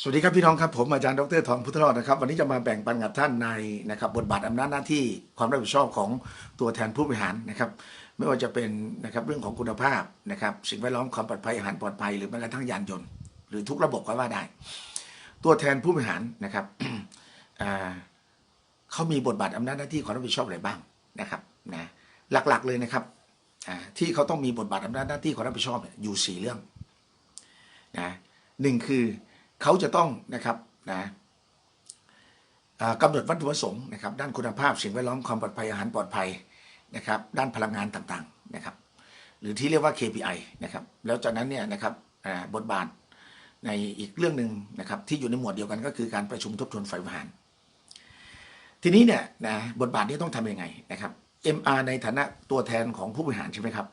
สวัสดีครับพี่น้องครับผมอาจารย์ดรทองพุทธรอดนะครับวันนี้จะมาแบ่งปันกับท่านในนะครับบทบาทอำนาจหน้าที่ความรับผิดชอบของตัวแทนผู้บริหารนะครับไม่ว่าจะเป็นนะครับเรื่องของคุณภาพนะครับสิ่งแวดล้อมความปลอดภัยอาหารปลอดภัยหรือแม้กระทั่งยานยนต์ หรือทุกระบบก็ว่าได้ ตัวแทนผู้บริหารนะครับเขามีบทบาทอำนาจหน้าที่ความรับผิดชอบอะไรบ้างนะครับนะหลักๆเลยนะครับที่เขาต้องมีบทบาทอำนาจหน้าที่ความรับผิดชอบอยู่สี่เรื่องนะหนึ่งคือ เขาจะต้องนะครับนะกำหนดวัตถุประสงค์นะครับด้านคุณภาพสิ่งแวดล้อมความปลอดภัยอาหารปลอดภัยนะครับด้านพลังงานต่างๆนะครับหรือที่เรียกว่า KPI นะครับแล้วจากนั้นเนี่ยนะครับบทบาทในอีกเรื่องหนึ่งนะครับที่อยู่ในหมวดเดียวกันก็คือการประชุมทบทวนฝ่ายบริหาร ทีนี้เนี่ยนะบทบาทนี้ต้องทำยังไงนะครับ MR ในฐานะตัวแทนของผู้บริหารใช่ไหมครับ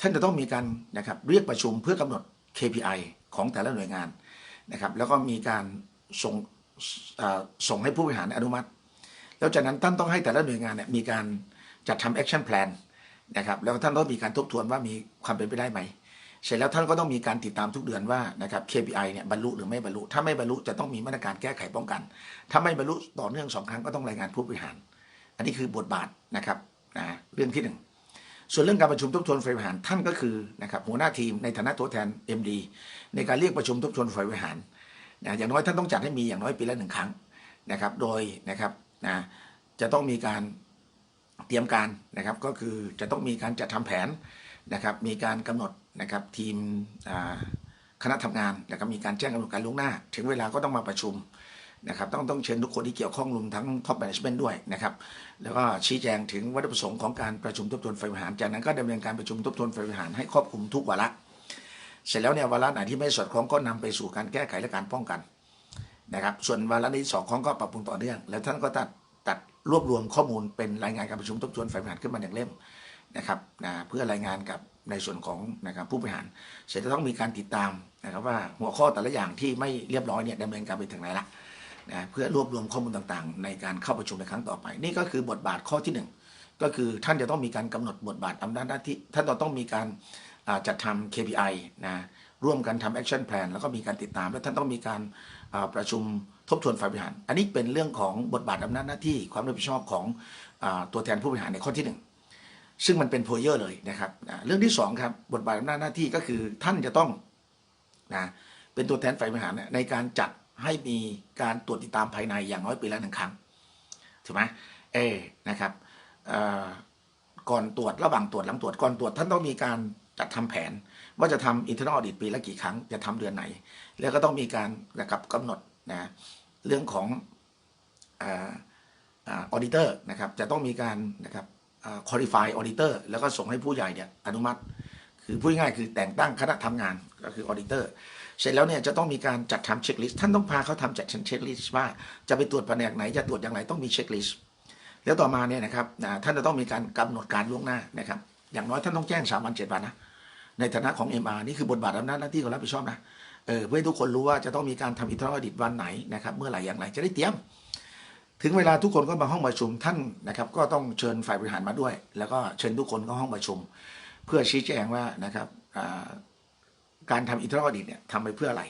ท่านจะต้องมีการนะครับเรียกประชุมเพื่อกำหนด KPI ของแต่ละหน่วยงาน นะครับ แล้วก็มีการส่งส่งให้ผู้บริหารอนุมัติ แล้วจากนั้นท่านต้องให้แต่ละหน่วยงานเนี่ยมีการจัดทำ action plan นะครับแล้วท่านต้องมีการทบทวนว่ามีความเป็นไปได้ไหม เสร็จแล้วท่านก็ต้องมีการติดตามทุกเดือนว่านะครับ KPI เนี่ยบรรลุหรือไม่บรรลุ ถ้าไม่บรรลุจะต้องมีมาตรการแก้ไขป้องกัน ถ้าไม่บรรลุต่อเนื่องสองครั้งก็ต้องรายงานผู้บริหาร อันนี้คือบทบาทนะครับนะเรื่องที่หนึ่ง ส่วนเรื่องการประชุมทบทวนฝ่ายบริหารท่านก็คือนะครับหัวหน้าทีมในฐานะตัวแทน MD ในการเรียกประชุมทบทวนฝ่ายบริหารนะอย่างน้อยท่านต้องจัดให้มีอย่างน้อยปีละหนึ่งครั้งนะครับ โดยนะครับนะจะต้องมีการเตรียมการนะครับ ก็คือจะต้องมีการจัดทำแผนนะครับ มีการกำหนดนะครับทีมคณะทำงานนะครับมีการแจ้งกำหนดการล่วงหน้า ถึงเวลาก็ต้องมาประชุม นะครับต้องต้องเชิญทุกคนที่เกี่ยวข้องรวมทั้งท็อปแมネจเมนต์ด้วยนะครับแล้วก็ชี้แจงถึงวัตถุประสงค์ของการประชุมทบทวนฝ่ายบริหาร จากนั้นก็ดำเนินการประชุมทบทวนฝ่ายบริหารให้ครอบคลุมทุกวาระเสร็จแล้วเนี่ยวาระไหนที่ไม่สอดคล้องก็นำไปสู่การแก้ไขและการป้องกันนะครับส่วนวาระที่สองของก็ปรับปรุงต่อเนื่อง แล้วท่านก็ตัดตัดรวบรวมข้อมูลเป็นรายงานการประชุมทบทวนฝ่ายบริหารขึ้นมาอย่างเล่มนะครับนะเพื่อรายงานกับในส่วนของนะครับผู้บริหาร เสร็จแล้วต้องมีการติดตามนะครับว่าหัวข้อแต่ละอย่างที่ไม่เรียบร้อยเนี่ยดำเนินการไปถึงไหนละ นะเพื่อรวบรวมข้อมูลต่างๆ ในการเข้าประชุมในครั้งต่อไป นี่ก็คือบทบาทข้อที่หนึ่งก็คือท่านจะต้องมีการกำหนดบทบาทอำนาจหน้าที่ท่านต้องมีการจัดทำ KPI นะร่วมกันทำ action plan แล้วก็มีการติดตาม และท่านต้องมีการประชุมทบทวนฝ่ายบริหาร อันนี้เป็นเรื่องของบทบาทอำนาจหน้าที่ความรับผิดชอบของอตัวแทนผู้บริหารในข้อที่หนึ่งซึ่งมันเป็นโพเยอร์เลยนะครับเรื่องที่สองครับบทบาทอำนาจหน้าที่ก็คือท่านจะต้องนะเป็นตัวแทนฝ่ายบริหารในการจัด ให้มีการตรวจติดตามภายในอย่างน้อยปีละหนึ่งครั้งถูกไหมเอนะครับก่อนตรวจระหว่างตรวจหลังตรวจก่อนตรวจท่านต้องมีการจัดทำแผน ว่าจะทำ internal audit ปีละกี่ครั้งจะทำเดือนไหน แล้วก็ต้องมีการนะครับกำหนดนะเรื่องของออดิเตอร์นะครับจะต้องมีการนะครับคุริฟายออดิเตอร์แล้วก็ส่งให้ผู้ใหญ่เนี่ยอนุมัติ คือพูดง่ายคือแต่งตั้งคณะทำงานก็คือออดิเตอร์ เสร็จแล้วเนี่ยจะต้องมีการจัดทำเช็คลิสต์ท่านต้องพาเขาทำจัดเช็คลิสต์ว่าจะไปตรวจแผนกไหนจะตรวจอย่างไรต้องมีเช็คลิสต์แล้วต่อมาเนี่ยนะครับท่านจะต้องมีการกำหนดการล่วงหน้านะครับอย่างน้อยท่านต้องแจ้งสามวันเจ็ดวันนะในฐานะของ MR นี่คือบทบาทอำนาจหน้าที่ของรับผิดชอบนะเออเพื่อให้ทุกคนรู้ว่าจะต้องมีการทำอินทรอดิตวันไหนนะครับเมื่อไหร่อย่างไรจะได้เตรียม ถึงเวลาทุกคนก็มาห้องประชุมท่านนะครับ ก็ต้องเชิญฝ่ายบริหารมาด้วย แล้วก็เชิญทุกคนเข้าห้องประชุม เพื่อชี้แจงว่านะครับ การทำอินทรอดิตเนี่ยทำไปเพื่ออะไร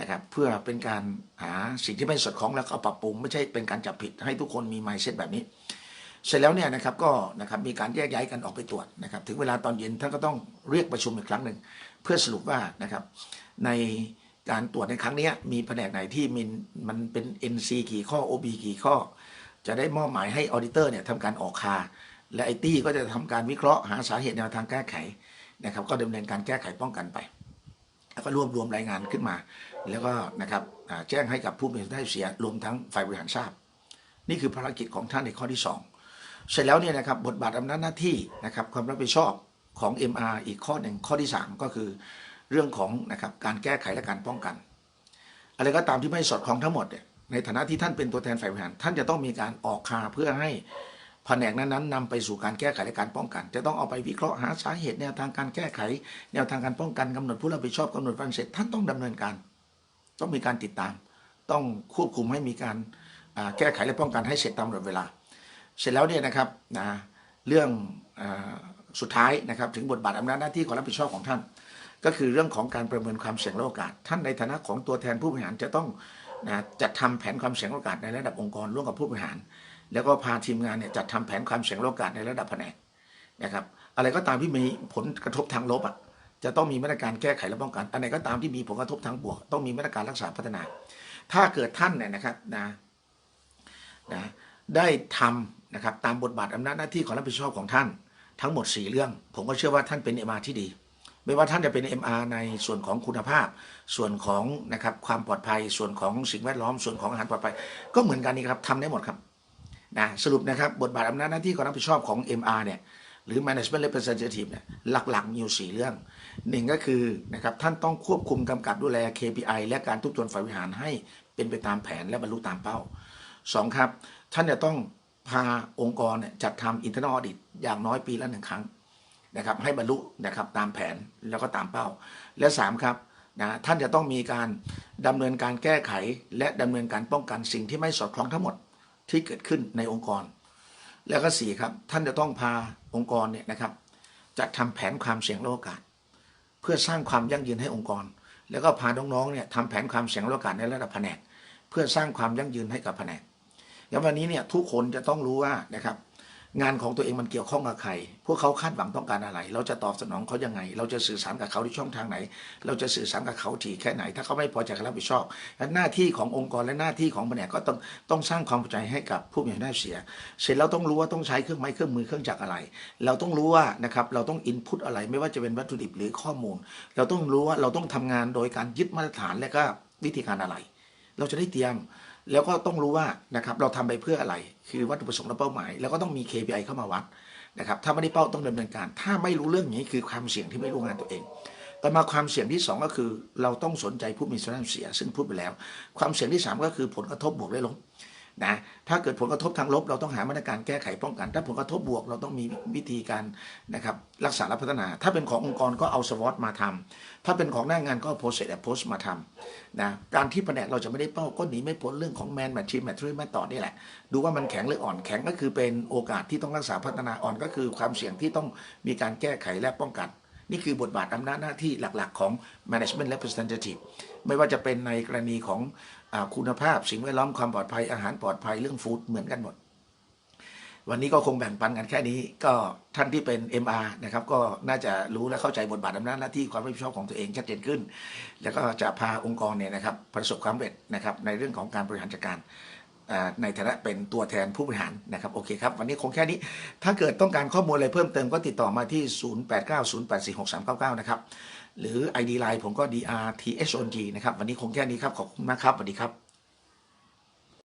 นะครับเพื่อเป็นการหาสิ่งที่ไม่สอดคล้องแล้วก็ปรับปรุงไม่ใช่เป็นการจับผิดให้ทุกคนมีไมเซ็ตแบบนี้ เสร็จแล้วเนี่ยนะครับก็นะครับมีการแยกย้ายกันออกไปตรวจนะครับถึงเวลาตอนเย็นท่านก็ต้องเรียกประชุมอีกครั้งหนึ่งเพื่อสรุปว่านะครับในการตรวจในครั้งนี้มีแผนกไหนที่มันมันเป็น NC กี่ข้อ OB กี่ข้อ จะได้มอบหมายให้ออดิเตอร์เนี่ยทำการออกคา และไอตี้ก็จะทำการวิเคราะห์หาสาเหตุแนวทางแก้ไขนะครับก็ดำเนินการแก้ไขป้องกันไป แล้วก็รวบรวมรายงานขึ้นมา แล้วก็นะครับแจ้งให้กับผู้มีส่วนได้เสียรวมทั้งฝ่ายบริหารทราบ นี่คือภารกิจของท่านในข้อที่สองเสร็จแล้วเนี่ยนะครับบทบาทอำนาจหน้าที่นะครับความรับผิดชอบของ MR อีกข้อหนึ่งข้อที่ 3 ก็คือเรื่องของนะครับการแก้ไขและการป้องกัน อะไรก็ตามที่ไม่สอดคล้องทั้งหมดเนี่ยในฐานะที่ท่านเป็นตัวแทนฝ่ายบริหาร ท่านจะต้องมีการออกคาเพื่อให้ แผนกนั้นๆนำไปสู่การแก้ไขและการป้องกัน จะต้องเอาไปวิเคราะห์หาสาเหตุแนวทางการแก้ไข แนวทางการป้องกันกำหนดผู้รับผิดชอบกำหนดฟังเสร็จท่านต้องดำเนินการ ต้องมีการติดตาม ต้องควบคุมให้มีการแก้ไขและป้องกันให้เสร็จตามกำหนดเวลา เสร็จแล้วเนี่ยนะครับนะเรื่องอสุดท้ายนะครับถึงบทบาทอำนาจหน้าที่ความรับผิดชอบของท่าน ก็คือเรื่องของการประเมินความเสี่ยงและโอกาส ท่านในฐานะของตัวแทนผู้บริหารจะต้องนะจัดทำแผนความเสี่ยงโอกาสในระดับองค์กรร่วมกับผู้บริหาร แล้วก็พาทีมงานเนี่ยจัดทำแผนความเสี่ยงและโอกาสในระดับแผนกนะครับอะไรก็ตามที่มีผลกระทบทางลบอะจะต้องมีมาตรการแก้ไขและป้องกันอันไหนก็ตามที่มีผลกระทบทางบวก ต้องมีมาตรการรักษาพัฒนา ถ้าเกิดท่านเนี่ยนะครับนะนะได้ทำนะครับตามบทบาทอำนาจหน้าที่ของรับผิดชอบของท่านทั้งหมด 4 เรื่อง ผมก็เชื่อว่าท่านเป็น MR ที่ดี ไม่ว่าท่านจะเป็น MR ในส่วนของคุณภาพ ส่วนของนะครับความปลอดภัย ส่วนของสิ่งแวดล้อม ส่วนของอาหารปลอดภัย ก็เหมือนกันนี่ครับทำได้หมดครับ นะสรุปนะครับ บทบาทอำนาจหน้าที่ของรับผิดชอบของ MR เนี่ยหรือ Management Representative เนี่ยหลักๆ มีอยู่สี่เรื่องหนึ่งก็คือนะครับท่านต้องควบคุมกำกับดูแล KPI และการทุบทวนฝ่ายบริหารให้เป็นไปตามแผนและบรรลุตามเป้าสองครับ ท่านจะต้องพาองค์กรจัดทำ internal audit อย่างน้อยปีละหนึ่งครั้งนะครับให้บรรลุนะครับตามแผนแล้วก็ตามเป้า และสามครับนะท่านจะต้องมีการดำเนินการแก้ไข และดำเนินการป้องกันสิ่งที่ไม่สอดคล้องทั้งหมด ที่เกิดขึ้นในองค์กร แล้วก็สี่ครับท่านจะต้องพาองค์กรเนี่ยนะครับจัดทำแผนความเสี่ยงโลกาสเพื่อสร้างความยั่งยืนให้องค์กร แล้วก็พาน้องๆเนี่ยทำแผนความเสี่ยงโลกาสในระดับแผนก เพื่อสร้างความยั่งยืนให้กับแผนกแล้ววันนี้เนี่ยทุกคนจะต้องรู้ว่านะครับ งานของตัวเองมันเกี่ยวข้องกับใคร พวกเขาคาดหวังต้องการอะไร เราจะตอบสนองเขายังไง เราจะสื่อสารกับเขาที่ช่องทางไหน เราจะสื่อสารกับเขาถี่แค่ไหน ถ้าเขาไม่พอใจก็รับผิดชอบหน้าที่ขององค์กรและหน้าที่ของแผนกก็ต้องต้องสร้างความเข้าใจให้กับผู้มีอำนาจเสีย เสร็จแล้วต้องรู้ว่าต้องใช้เครื่องไม้เครื่องมือเครื่องจักรอะไร เราต้องรู้ว่านะครับเราต้องอินพุตอะไร ไม่ว่าจะเป็นวัตถุดิบหรือข้อมูล เราต้องรู้ว่าเราต้องทำงานโดยการยึดมาตรฐานและก็วิธีการอะไร เราจะได้เตรียม แล้วก็ต้องรู้ว่านะครับเราทำไปเพื่ออะไร คือวัตถุประสงค์และเป้าหมาย แล้วก็ต้องมี KPI เข้ามาวัดนะครับถ้าไม่ได้เป้าต้องดำเนินการ ถ้าไม่รู้เรื่องนี้คือความเสี่ยงที่ไม่รู้งานตัวเอง ต่อมาความเสี่ยงที่สองก็คือ เราต้องสนใจผู้มีส่วนเสีย ซึ่งพูดไปแล้ว ความเสี่ยงที่สามก็คือผลกระทบบวกและลบ นะถ้าเกิดผลกระทบทางลบ เราต้องหามาตรการแก้ไขป้องกัน ถ้าผลกระทบบวกเราต้องมีวิธีการนะครับรักษาและพัฒนา ถ้าเป็นขององค์กรก็เอาสวอตมาทำถ้าเป็นของหน้างานก็โพสเซตแอปโพสมาทำนะการที่แผนกเราจะไม่ได้เป้าก็หนีไม่พ้นเรื่องของแมนแมททีมแมทรีแมทต่อนี่แหละ ดูว่ามันแข็งหรืออ่อนแข็งก็คือเป็นโอกาสที่ต้องรักษาพัฒนาอ่อนก็คือความเสี่ยงที่ต้องมีการแก้ไขและป้องกันนี่คือบทบาทอำนาจหน้าที่หลักๆ ของ management representative ไม่ว่าจะเป็นในกรณีของ คุณภาพ สิ่งแวดล้อมความปลอดภัยอาหารปลอดภัยเรื่องฟู้ดเหมือนกันหมด วันนี้ก็คงแบ่งปันกันแค่นี้ ก็ท่านที่เป็น MR นะครับก็น่าจะรู้และเข้าใจบทบาทอำนาจหน้าที่ความรับผิดชอบของตัวเองชัดเจนขึ้น แล้วก็จะพาองค์กรเนี่ยนะครับประสบความสำเร็จนะครับในเรื่องของการบริหารจัดการในฐานะเป็นตัวแทนผู้บริหารนะครับโอเคครับวันนี้คงแค่นี้ ถ้าเกิดต้องการข้อมูลอะไรเพิ่มเติมก็ติดต่อมาที่ 0890846399 นะครับ หรือ ID Line ผมก็ DRTHONG นะครับ วันนี้คงแค่นี้ครับ ขอบคุณมากครับสวัสดีครับ